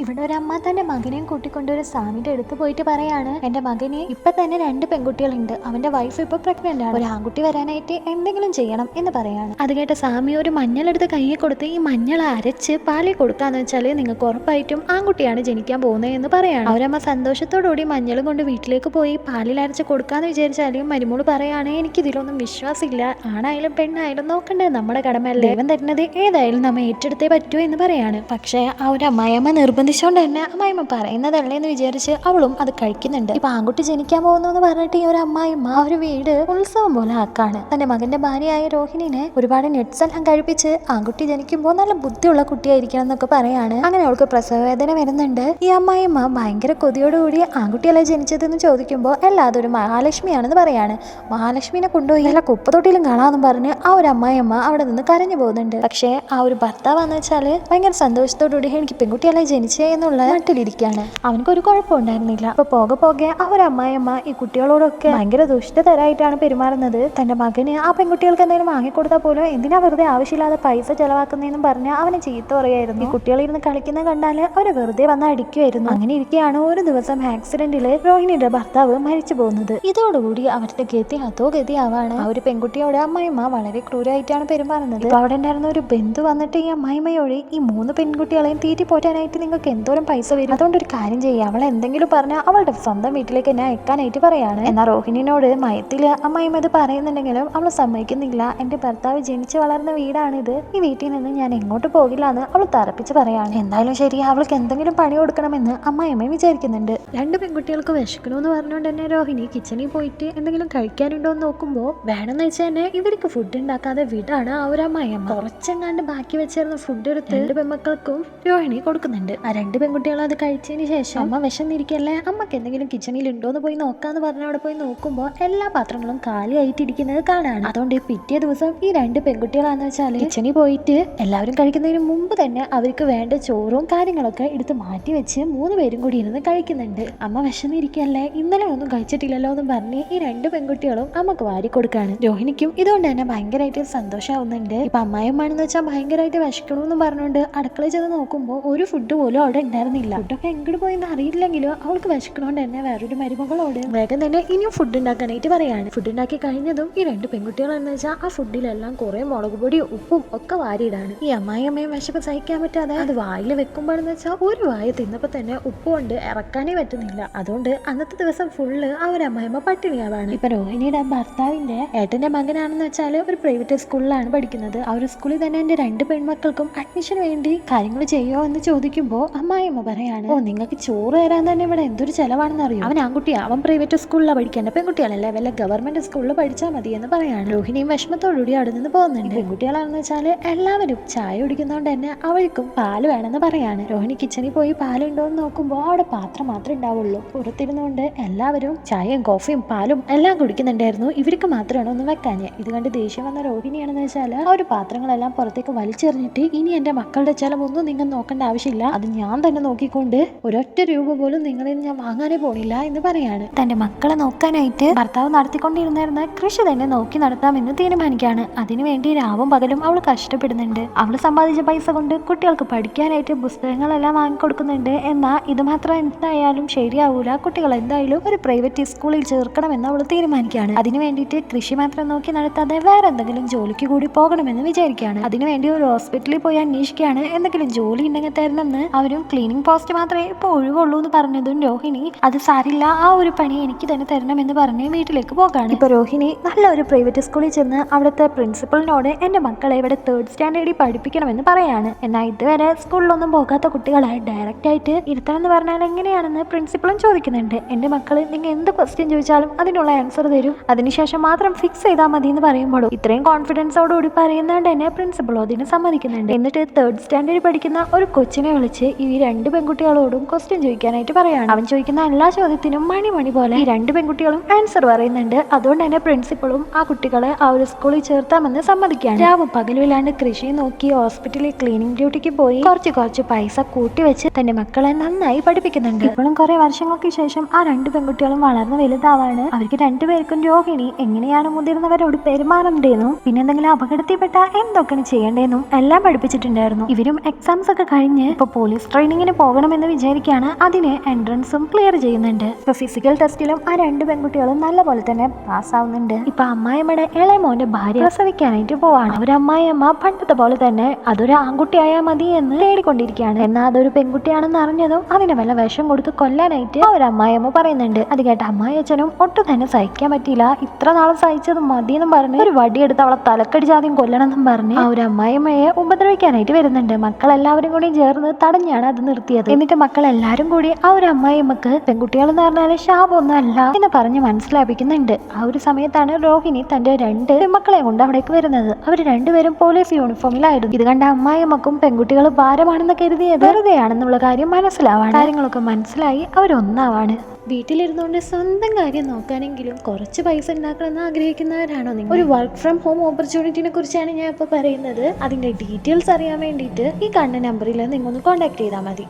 ഇവിടെ ഒരു അമ്മ തന്റെ മകനെയും കൂട്ടിക്കൊണ്ട് ഒരു സ്വാമിയുടെ അടുത്ത് പോയിട്ട് പറയാണ് എന്റെ മകന് ഇപ്പൊ തന്നെ രണ്ട് പെൺകുട്ടികളുണ്ട്. അവന്റെ വൈഫ് ഇപ്പൊ പ്രഗ്നന്റ് ആണ്. ഒരു ആൺകുട്ടി വരാനായിട്ട് എന്തെങ്കിലും ചെയ്യണം എന്ന് പറയാണ്. അത് കേട്ട സ്വാമി ഒരു മഞ്ഞളെടുത്ത് കയ്യിൽ കൊടുത്ത് ഈ മഞ്ഞൾ അരച്ച് പാലിൽ കൊടുക്കാന്ന് വെച്ചാൽ നിങ്ങൾക്ക് ഉറപ്പായിട്ടും ആൺകുട്ടിയാണ് ജനിക്കാൻ പോകുന്നത് എന്ന് പറയാണ്. അവരമ്മ സന്തോഷത്തോടുകൂടി മഞ്ഞളും കൊണ്ട് വീട്ടിലേക്ക് പോയി പാലിൽ അരച്ച് കൊടുക്കാന്ന് വിചാരിച്ചാലും മരുമോൾ പറയാണ് എനിക്ക് ഇതിലൊന്നും വിശ്വാസമില്ല. ആണായാലും പെണ്ണായാലും നോക്കണ്ടേ. നമ്മുടെ കടമ ദൈവം തരുന്നത് ഏതായാലും നമ്മൾ ഏറ്റെടുത്തേ പറ്റൂ എന്ന് പറയാണ്. പക്ഷേ ആ ഒരു അമ്മായിയമ്മ നിർബന്ധിച്ചുകൊണ്ട് തന്നെ അമ്മായിമ്മ പറയുന്നതല്ലേ എന്ന് വിചാരിച്ച് അവളും അത് കഴിക്കുന്നുണ്ട്. ഇപ്പൊ ആൺകുട്ടി ജനിക്കാൻ പോകുന്നു എന്ന് പറഞ്ഞിട്ട് ഈ ഒരു അമ്മായിമ്മ ആ ഒരു വീട് ഉത്സവം പോലെ ആക്കാണ്. തന്റെ മകന്റെ ഭാര്യയായ രോഹിണിനെ ഒരുപാട് നെറ്റ്സ് എല്ലാം കഴിപ്പിച്ച് ആൺകുട്ടി ജനിക്കുമ്പോൾ നല്ല ബുദ്ധിയുള്ള കുട്ടിയായിരിക്കണം എന്നൊക്കെ പറയാണ്. അങ്ങനെ അവൾക്ക് പ്രസവ വേദന വരുന്നുണ്ട്. ഈ അമ്മായിമ്മ ഭയങ്കര കൊതിയോടുകൂടി ആൺകുട്ടിയല്ലേ ജനിച്ചതെന്ന് ചോദിക്കുമ്പോൾ അല്ലാതെ ഒരു മഹാലക്ഷ്മിയാണെന്ന് പറയാണ്. മഹാലക്ഷ്മിനെ കൊണ്ടുപോയി അല്ല കുപ്പത്തൊട്ടിയിലും കാണാമെന്നും പറഞ്ഞ് ആ ഒരു അമ്മായിയമ്മ അവിടെ നിന്ന് കരഞ്ഞു പോകുന്നുണ്ട്. പക്ഷേ ആ ഒരു ഭർത്താവ് എന്ന് വെച്ചാൽ ഭയങ്കര സന്തോഷത്തോടുകൂടി എനിക്ക് പെൺകുട്ടിയല്ലേ ജനിച്ചേ എന്നുള്ള മട്ടിലിരിക്കുകയാണ് അവനക്കൊരു കുഴപ്പമുണ്ടായിരുന്നില്ല. അപ്പൊ പോകെ പോകെ ആ ഈ കുട്ടികളോടൊക്കെ ഭയങ്കര ദുഷ്ടതരായിട്ടാണ് പെരുമാറുന്നത്. തന്റെ മകന് ആ പെൺകുട്ടികൾക്ക് എന്തെങ്കിലും വാങ്ങിക്കൊടുത്താൽ പോലും എന്തിനാ വെറുതെ ആവശ്യമില്ലാതെ പൈസ ചെലവാക്കുന്നതെന്നും പറഞ്ഞ് അവനെ ചീത്ത പറയായിരുന്നു ഈ കുട്ടികളിരുന്ന് കളിക്കുന്ന കണ്ടാൽ അവർ വെറുതെ വന്ന് അടിക്കുമായിരുന്നു അങ്ങനെ ഇരിക്കുകയാണ് ഒരു ദിവസം ആക്സിഡന്റിൽ രോഹിണിയുടെ ഭർത്താവ് മരിച്ചു പോകുന്നത്. ഇതോടുകൂടി അവരുടെ ഗതി അതോ ഗതിയാവാണ് ആ ഒരു പെൺകുട്ടിയോട് അമ്മായിമ്മ വളരെ ക്രൂരായിട്ടാണ് പെരുമാറുന്നത്. അവിടെ ഉണ്ടായിരുന്ന ഒരു ബന്ധു വന്നിട്ട് ഈ അമ്മായിമ്മയോട് ഈ മൂന്ന് പെൺകുട്ടികളെയും തീറ്റി പോറ്റാനായിട്ട് നിങ്ങൾക്ക് എന്തോരം പൈസ വരും? അതുകൊണ്ട് ഒരു കാര്യം ചെയ്യുക അവൾ എന്തെങ്കിലും പറഞ്ഞാൽ അവളുടെ സ്വന്തം വീട്ടിലേക്ക് എന്നെ അയക്കാനായിട്ട് പറയാണ്. എന്നാ റോഹിണിനോട് മയത്തിൽ അമ്മായിമ്മ ഇത് പറയുന്നുണ്ടെങ്കിലും അവൾ സമ്മതിക്കുന്നില്ല. എന്റെ ഭർത്താവ് ജനിച്ചു വളർന്ന വീടാണിത്. ഈ വീട്ടിൽ നിന്ന് ഞാൻ എങ്ങോട്ട് പോകില്ല എന്ന് അവൾ തറപ്പിച്ച് പറയാണ്. എന്തായാലും ശരി അവൾക്ക് എന്തെങ്കിലും പണി കൊടുക്കണമെന്ന് അമ്മായിമ്മയും വിചാരിക്കുന്നുണ്ട്. രണ്ട് പെൺകുട്ടികൾക്ക് വിശക്കണമെന്ന് പറഞ്ഞുകൊണ്ട് തന്നെ രോഹിണി കിച്ചണിൽ പോയിട്ട് എന്തെങ്കിലും കഴിക്കാനുണ്ടോ എന്ന് നോക്കുമ്പോൾ വേണമെന്ന് വെച്ചാൽ തന്നെ ഇവർക്ക് ഫുഡ് ഉണ്ടാക്കാതെ വിടാണ് ആ ഒരു അമ്മായിമ്മ കുറച്ചെങ്ങാണ്ട് ബാക്കി വെച്ചിരുന്ന ഫുഡ് എടുത്ത് രണ്ട് പെൺമക്കൾക്കും രോഹിണി കൊടുക്കുന്നുണ്ട്. രണ്ട് പെൺകുട്ടികളും അത് കഴിച്ചതിന് ശേഷം അമ്മ വിശന്നിരിക്കല്ലേ? അമ്മയ്ക്ക് എന്തെങ്കിലും കിച്ചണിൽ ഉണ്ടോ എന്ന് പോയി നോക്കാന്ന് പറഞ്ഞ അവിടെ പോയി നോക്കുമ്പോൾ എല്ലാ പാത്രങ്ങളും കാലിയായിട്ടിരിക്കുന്നത് കാണാണ്. അതുകൊണ്ട് പിറ്റേ ദിവസം ഈ രണ്ട് പെൺകുട്ടികളാന്ന് വെച്ചാൽ കിച്ചണിൽ പോയിട്ട് എല്ലാവരും കഴിക്കുന്നതിന് മുമ്പ് തന്നെ അവർക്ക് വേണ്ട ചോറും കാര്യങ്ങളൊക്കെ എടുത്ത് മാറ്റി വെച്ച് മൂന്ന് പേരും കൂടി ഇരുന്ന് കഴിക്കുന്നുണ്ട്. അമ്മ വിശന്നിരിക്കല്ലേ? ഇന്നലെ ഒന്നും കഴിച്ചിട്ടില്ലല്ലോ എന്ന് പറഞ്ഞ് ഈ രണ്ട് പെൺകുട്ടികളും അമ്മയ്ക്ക് വാരി കൊടുക്കാണ്. രോഹിണിക്കും ഇതുകൊണ്ട് തന്നെ ഭയങ്കരമായിട്ട് സന്തോഷമാവുന്നുണ്ട് ഇപ്പൊ അമ്മായിയമ്മാണെന്ന് വെച്ചാൽ ഭയങ്കരമായിട്ട് വിശക്കണമെന്ന് പറഞ്ഞുകൊണ്ട് അടുക്കളയിൽ ചെന്ന് നോക്കുമ്പോൾ ഒരു ഫുഡ് പോലും അവിടെ ഉണ്ടായിരുന്നില്ല. ഫുഡൊക്കെ എങ്ങോട്ട് പോയെന്ന് അറിയില്ലെങ്കിലും അവൾക്ക് വിശക്കണോണ്ട് തന്നെ വേറൊരു മരുമകളോട് വേഗം തന്നെ ഇനിയും ഫുഡ് ഉണ്ടാക്കാനായിട്ട് പറയാണ്. ഫുഡ് ഉണ്ടാക്കി കഴിഞ്ഞതും ഈ രണ്ട് പെൺകുട്ടികളെന്ന് വെച്ചാൽ ആ ഫുഡിലെല്ലാം കുറെ മുളക് പൊടിയും ഉപ്പും ഒക്കെ വാരിയിടാണ്. ഈ അമ്മായി അമ്മയും വിശപ്പ് സഹിക്കാൻ പറ്റാതെ അത് വായിൽ വെക്കുമ്പോഴെന്ന് വെച്ചാൽ ഒരു വായ തിന്നപ്പോ തന്നെ ഉപ്പ് കൊണ്ട് ഇറക്കാനേ പറ്റുന്നില്ല. അതുകൊണ്ട് അന്നത്തെ ദിവസം ഫുള്ള് ആ ഒരു അമ്മായിമ്മ പട്ടിണിയാവാണ്. ഇപ്പൊ രോഹിണിയുടെ ഭർത്താവിന്റെ ഏട്ടന്റെ മകനാണെന്ന് വെച്ചാൽ ഒരു പ്രൈവറ്റ് സ്കൂളിലാണ് പഠിക്കുന്നത്. ആ ഒരു സ്കൂളിൽ തന്നെ എന്റെ രണ്ട് പെൺമക്കൾക്കും അഡ്മിഷൻ വേണ്ടി കാര്യങ്ങൾ ചെയ്യോ എന്ന് ചോദിക്കുമ്പോൾ അമ്മായിയമ്മ പറയാണ് ഓ നിങ്ങൾക്ക് ചോറ് തരാൻ തന്നെ ഇവിടെ എന്തൊരു ചെലവാണെന്ന് അറിയോ? അവൻ ആൺകുട്ടിയാ അവൻ പ്രൈവറ്റ് സ്കൂളിലാണ് പഠിക്കേണ്ട പെൺകുട്ടികളല്ലേ വല്ല ഗവൺമെന്റ് സ്കൂളിൽ പഠിച്ചാൽ മതി എന്ന് പറയാണ്. രോഹിണിയും വിഷമത്തോടുകൂടി അവിടെ നിന്ന് പോകുന്നുണ്ട്. പെൺകുട്ടികളാണെന്ന് വെച്ചാൽ എല്ലാവരും ചായ കുടിക്കുന്നതുകൊണ്ട് തന്നെ അവൾക്കും പാൽ വേണമെന്ന് പറയാണ്. രോഹിണി കിച്ചണിൽ പോയി പാലുണ്ടോ എന്ന് നോക്കുമ്പോൾ അവിടെ പാത്രം മാത്രമേ ഉണ്ടാവുള്ളൂ. പുറത്തിരുന്നുകൊണ്ട് എല്ലാവരും ചായയും കോഫിയും പാലും എല്ലാം കുടിക്കുന്നുണ്ടായിരുന്നു. ഇവർക്ക് മാത്രമാണ് ഒന്ന് വെക്കാഞ്ഞ്. ഇത് കണ്ട് ദേഷ്യം വന്ന രോഹിണിയാണെന്ന് വെച്ചാൽ ആ ഒരു പാത്രങ്ങളെല്ലാം പുറത്തേക്ക് വലിച്ചെറിഞ്ഞിട്ട് ഇനി എന്റെ മക്കളുടെ ചിലവൊന്നും നിങ്ങൾ നോക്കേണ്ട ആവശ്യമില്ല. അത് ഞാൻ തന്നെ നോക്കിക്കൊണ്ട് ഒരൊറ്റ രൂപ പോലും നിങ്ങളിൽ ഞാൻ വാങ്ങാനേ പോണില്ല എന്ന് പറയാണ്. തന്റെ മക്കളെ നോക്കാനായിട്ട് ഭർത്താവ് നടത്തിക്കൊണ്ടിരുന്നിരുന്ന കൃഷി തന്നെ നോക്കി നടത്താമെന്ന് തീരുമാനിക്കാണ് അതിനുവേണ്ടി രാവും പകലും അവൾ കഷ്ടപ്പെടുന്നുണ്ട്. അവൾ സമ്പാദിച്ച പൈസ കൊണ്ട് കുട്ടികൾക്ക് പഠിക്കാനായിട്ട് പുസ്തകങ്ങളെല്ലാം വാങ്ങിക്കൊടുക്കുന്നുണ്ട് എന്നാൽ ഇത് മാത്രം എന്തായാലും ശരിയാവൂല. കുട്ടികൾ എന്തായാലും ഒരു പ്രൈവറ്റ് സ്കൂളിൽ ചേർക്കണമെന്ന് അവൾ തീരുമാനിക്കുകയാണ്. അതിനു വേണ്ടിയിട്ട് കൃഷി മാത്രം നോക്കി നടത്താതെ വേറെ എന്തെങ്കിലും ജോലിക്ക് കൂടി പോകണമെന്ന് വിചാരിക്കുകയാണ്. അതിനുവേണ്ടി ഒരു ഹോസ്പിറ്റലിൽ പോയി അന്വേഷിക്കുകയാണ്. എന്തെങ്കിലും ജോലി ഉണ്ടെങ്കിൽ തരണമെന്ന് അവരും ക്ലീനിങ് പോസ്റ്റ് മാത്രമേ ഇപ്പോൾ ഒഴിവുള്ളൂ എന്ന് പറഞ്ഞതും രോഹിണി അത് സാരില്ല ആ ഒരു പണി എനിക്ക് തന്നെ തരണം എന്ന് പറഞ്ഞ് വീട്ടിലേക്ക് പോകാണ്. ഇപ്പൊ രോഹിണി നല്ല ഒരു പ്രൈവറ്റ് സ്കൂളിൽ ചെന്ന് അവിടുത്തെ പ്രിൻസിപ്പളിനോട് എന്റെ മക്കളെ ഇവിടെ തേർഡ് സ്റ്റാൻഡേർഡിൽ പഠിപ്പിക്കണമെന്ന് പറയാണ്. എന്നാൽ ഇതുവരെ സ്കൂളിലൊന്നും പോകാത്ത കുട്ടികളെ ഡയറക്റ്റ് ആയിട്ട് ഇരുത്തണം എന്ന് പറഞ്ഞാൽ എങ്ങനെയാണെന്ന് പ്രിൻസിപ്പളും ചോദിക്കുന്നുണ്ട്. എന്റെ മക്കൾ നിങ്ങൾ എന്ത് ക്വസ്റ്റ്യൻ ചോദിച്ചാലും അതിനുള്ള ആൻസർ തരും. അതിനുശേഷം മാത്രം ഫിക്സ് ചെയ്താൽ മതി എന്ന് പറയുമ്പോഴും ഇത്രയും കോൺഫിഡൻസോടുകൂടി പറയുന്നതുകൊണ്ട് തന്നെ പ്രിൻസിപ്പളും അതിന് സമ്മതിക്കുന്നുണ്ട്. എന്നിട്ട് തേർഡ് സ്റ്റാൻഡേർഡിൽ പഠിക്കുന്ന ഒരു കൊച്ചിനെ വിളിച്ച് ഈ രണ്ട് പെൺകുട്ടികളോടും ക്വസ്റ്റ്യൻ ചോദിക്കാനായിട്ട് പറയാണ്. അവൻ ചോദിക്കുന്ന എല്ലാ ചോദ്യത്തിനും മണി മണി പോലെ ഈ രണ്ട് പെൺകുട്ടികളും ആൻസർ പറയുന്നുണ്ട്. അതുകൊണ്ട് തന്നെ പ്രിൻസിപ്പളും ആ കുട്ടികളെ ആ ഒരു സ്കൂളിൽ ചേർത്താമെന്ന് സമ്മതിക്കുകയാണ്. രാവും പകലും ഇല്ലാണ്ട് കൃഷി നോക്കി ഹോസ്പിറ്റലിൽ ക്ലീനിങ് ഡ്യൂട്ടിക്ക് പോയി കുറച്ച് കുറച്ച് പൈസ കൂട്ടി വെച്ച് തന്റെ മക്കളെ നന്നായി പഠിപ്പിക്കുന്നുണ്ട്. ഇപ്പോഴും കുറെ വർഷങ്ങൾക്ക് ശേഷം ആ രണ്ട് പെൺകുട്ടികളും വളർന്ന് വലുതാവാണ്. അവർക്ക് രണ്ടുപേർക്കും രോഹിണി എങ്ങനെയാണ് മുതിർന്നവരോട് പെരുമാറേണ്ടതെന്നും പിന്നെ എന്തെങ്കിലും അപകടത്തിൽപ്പെട്ട എന്തൊക്കെയാണ് ചെയ്യേണ്ടതെന്നും എല്ലാം പഠിപ്പിച്ചിട്ടുണ്ടായിരുന്നു. ഇവരും എക്സാംസ് ഒക്കെ കഴിഞ്ഞ് ഇപ്പൊ പോലീസ് പോലീസ് ട്രെയിനിങ്ങിന് പോകണമെന്ന് വിചാരിക്കുകയാണ് അതിന് എൻട്രൻസും ക്ലിയർ ചെയ്യുന്നുണ്ട്. ഇപ്പൊ ഫിസിക്കൽ ടെസ്റ്റിലും ആ രണ്ട് പെൺകുട്ടികളും നല്ല പോലെ തന്നെ പാസ്സാവുന്നുണ്ട് ഇപ്പൊ അമ്മായിമ്മയുടെ ഇളയ മോന്റെ ഭാര്യ പ്രസവിക്കാനായിട്ട് പോവാണ്. ഒരു അമ്മായിയമ്മ പണ്ടത്തെ പോലെ തന്നെ അതൊരു ആൺകുട്ടിയായാൽ മതി എന്ന് തേടിക്കൊണ്ടിരിക്കുകയാണ്. എന്നാൽ അതൊരു പെൺകുട്ടിയാണെന്ന് അറിഞ്ഞതും അതിനെ വല്ല വിഷം കൊടുത്ത് കൊല്ലാനായിട്ട് ആ ഒരു അമ്മായിയമ്മ പറയുന്നുണ്ട്. അത് കേട്ട അമ്മായിയച്ഛനും ഒട്ടും തന്നെ സഹിക്കാൻ പറ്റിയില്ല. ഇത്ര നാളും സഹിച്ചത് മതി എന്നും പറഞ്ഞ് ഒരു വടിയെടുത്ത് അവളെ തലക്കടിച്ച് ആദ്യം കൊല്ലണം എന്നും പറഞ്ഞ് ആ ഒരു അമ്മായിയമ്മയെ ഉപദ്രവിക്കാനായിട്ട് വരുന്നുണ്ട്. മക്കളെല്ലാവരും കൂടി ചേർന്ന് തടഞ്ഞാണ് അത് നിർത്തിയത്. എന്നിട്ട് മക്കളെല്ലാരും കൂടി ആ ഒരു അമ്മായിമ്മക്ക് പെൺകുട്ടികൾ എന്ന് പറഞ്ഞാൽ ശാപൊന്നല്ല എന്ന് പറഞ്ഞ് മനസ്സിലാപ്പിക്കുന്നുണ്ട്. ആ ഒരു സമയത്താണ് രോഹിണി തന്റെ രണ്ട് മക്കളെ കൊണ്ട് അവിടേക്ക് വരുന്നത്. അവർ രണ്ടുപേരും പോലീസ് യൂണിഫോമിലായിരുന്നു. ഇത് കണ്ട അമ്മായിമ്മക്കും പെൺകുട്ടികൾ ഭാരമാണെന്ന് കരുതിയത് വെറുതെയാണെന്നുള്ള കാര്യം മനസ്സിലാവാണ്. കാര്യങ്ങളൊക്കെ മനസ്സിലായി അവരൊന്നാവാണ്. വീട്ടിലിരുന്നുകൊണ്ട് സ്വന്തം കാര്യം നോക്കാനെങ്കിലും കുറച്ച് പൈസ ഉണ്ടാക്കണമെന്ന് ആഗ്രഹിക്കുന്നവരാണോ നിങ്ങൾ? ഒരു വർക്ക് ഫ്രം ഹോം ഓപ്പർച്യൂണിറ്റിനെ കുറിച്ചാണ് ഞാൻ ഇപ്പോൾ പറയുന്നത്. അതിന്റെ ഡീറ്റെയിൽസ് അറിയാൻ വേണ്ടിയിട്ട് ഈ കണ്ണ നമ്പറിൽ നിങ്ങൊന്ന് കോൺടാക്ട് ചെയ്താൽ മതി.